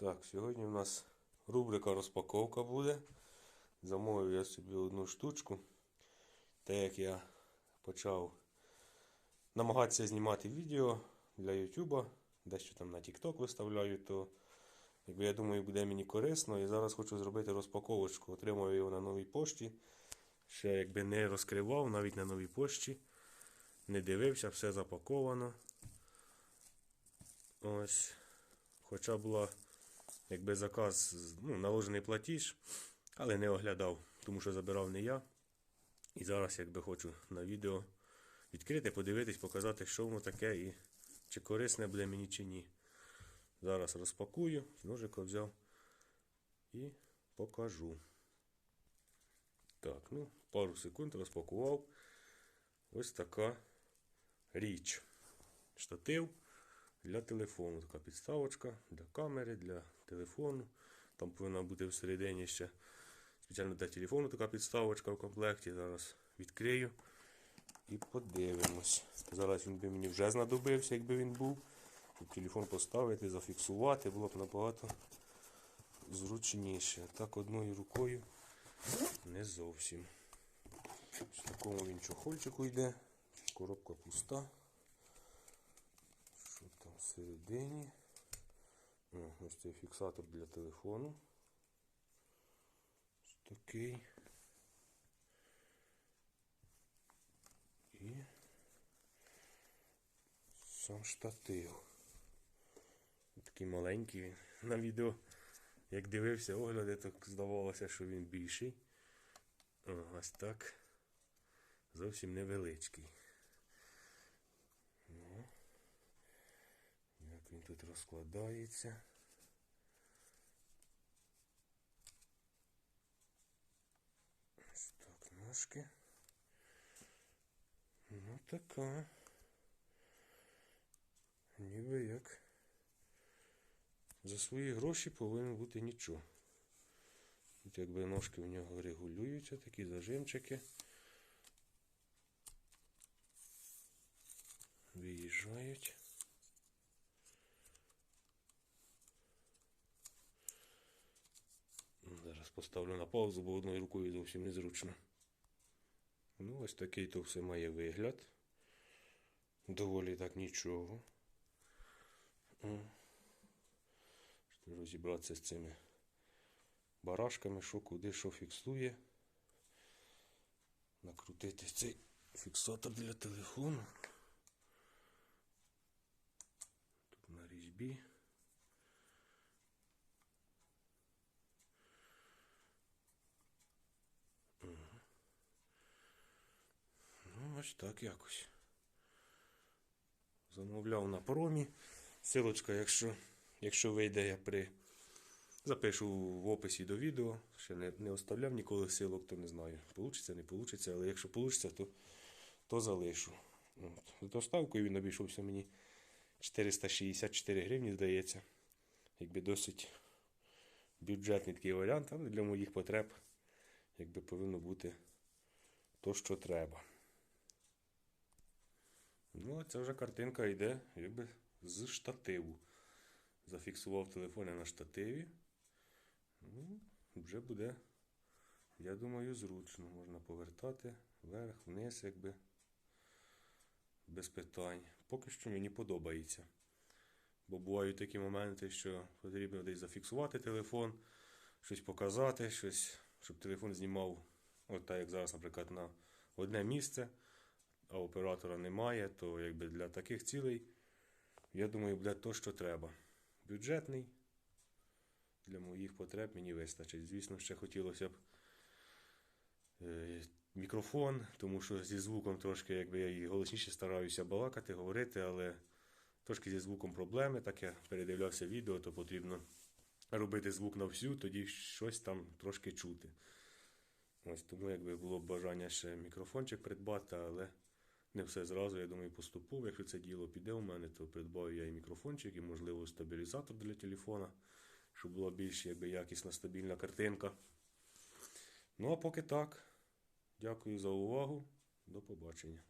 Так, сьогодні у нас рубрика розпаковка буде. Замовив я собі одну штучку. Так як я почав намагатися знімати відео для YouTube, дещо там на TikTok виставляю, то якби я думаю, буде мені корисно. І зараз хочу зробити розпаковочку. Отримав його на новій пошті. Ще якби не розкривав, навіть на новій пошті. Не дивився, все запаковано. Ось. Хоча була якби заказ, ну, наложений платіж, але не оглядав, тому що забирав не я. І зараз якби хочу на відео відкрити, подивитись, показати, що воно таке і чи корисне буде мені чи ні. Зараз розпакую, ножика взяв і покажу. Так, ну, пару секунд розпакував. Ось така річ. Штатив для телефону. Така підставочка для камери, для телефону. Там повинна бути всередині ще спеціально для телефону така підставочка в комплекті. Зараз відкрию і подивимось. Зараз він би мені вже знадобився, якби він був. Щоб телефон поставити, зафіксувати, було б набагато зручніше. Так одною рукою не зовсім. В такому він чохольчику йде. Коробка пуста. Всередині? Ось цей фіксатор для телефону. Ось такий. І сам штатив. Такий маленький він. На відео, як дивився огляди, то здавалося, що він більший. Ось так. Зовсім невеличкий. Ну, він тут розкладається. Ось так, ножки. Ну така. Ніби як. За свої гроші повинен бути нічого. Тут якби ножки в нього регулюються, такі зажимчики. Виїжджають. Зараз поставлю на паузу, бо одною рукою зовсім незручно. Ну, ось такий то все має вигляд. Доволі так нічого. М. Розібратися з цими барашками, що куди, що фіксує. Накрутити цей фіксатор для телефону. Тут на різьбі. Ну, ось так якось. Замовляв на промі. Силочка, якщо, якщо вийде, я при запишу в описі до відео. Ще не, не оставляв ніколи силок, то не знаю. Получиться, не получиться, але якщо получиться, то, то залишу. От. З доставкою він обійшовся мені 464 гривні, здається. Якби досить бюджетний такий варіант, але для моїх потреб якби повинно бути то, що треба. Ну, ця вже картинка йде якби з штативу. Зафіксував телефон на штативі. Ну, вже буде, я думаю, зручно. Можна повертати вверх, вниз, якби без питань. Поки що мені подобається. Бо бувають такі моменти, що потрібно десь зафіксувати телефон, щось показати, щось, щоб телефон знімав, от так як зараз, наприклад, на одне місце, а оператора немає, то якби для таких цілей, я думаю, буде то, що треба. Бюджетний. Для моїх потреб мені вистачить. Звісно, ще хотілося б е, мікрофон, тому що зі звуком трошки, якби я і голосніше стараюся балакати, говорити, але трошки зі звуком проблеми. Так я передивлявся відео, то потрібно робити звук на всю, тоді щось там трошки чути. Ось тому якби було б бажання ще мікрофончик придбати, але не все зразу, я думаю, поступово. Якщо це діло піде у мене, то придбаю я і мікрофончик, і, можливо, стабілізатор для телефона, щоб була більш якби, якісна стабільна картинка. Ну а поки так. Дякую за увагу. До побачення.